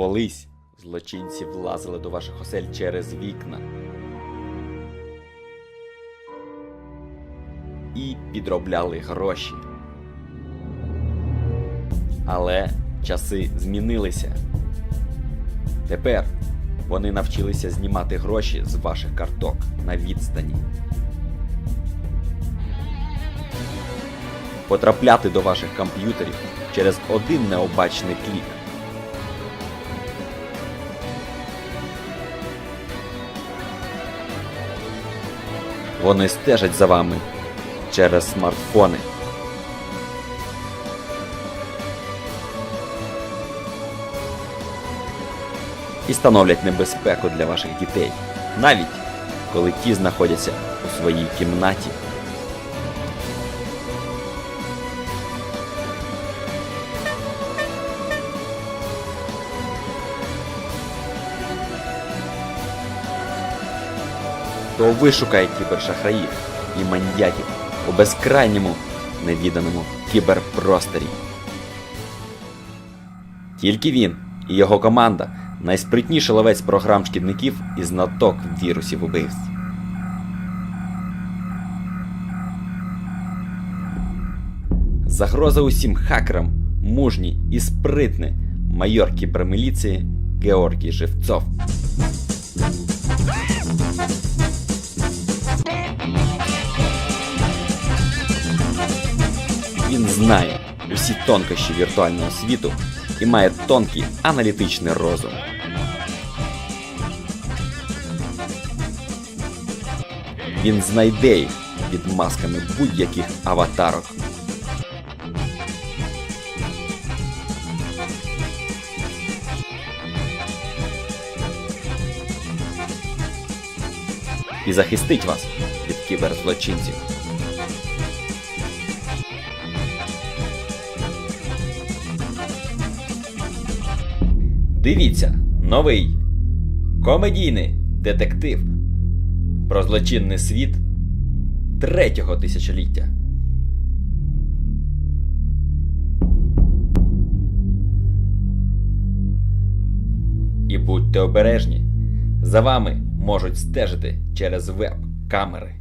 Колись злочинці влазили до ваших осель через вікна і підробляли гроші. Але часи змінилися. Тепер вони навчилися знімати гроші з ваших карток на відстані. Потрапляти до ваших комп'ютерів через один необачний клік. Вони стежать за вами через смартфони. І становлять небезпеку для ваших дітей, навіть коли ті знаходяться у своїй кімнаті. То ви шукаєте кібершахраїв і мандяків у безкрайньому невіданому кіберпросторі. Тільки він і його команда найспритніший ловець програм шкідників і знаток вірусів убивств. Загроза усім хакерам, мужній і спритний майор кіберміліції Георгій Живцов. Знає усі тонкощі віртуального світу і має тонкий аналітичний розум. Він знайде їх під масками будь-яких аватарок. І захистить вас від кіберзлочинців. Дивіться, новий комедійний детектив про злочинний світ третього тисячоліття. І будьте обережні, за вами можуть стежити через веб-камери.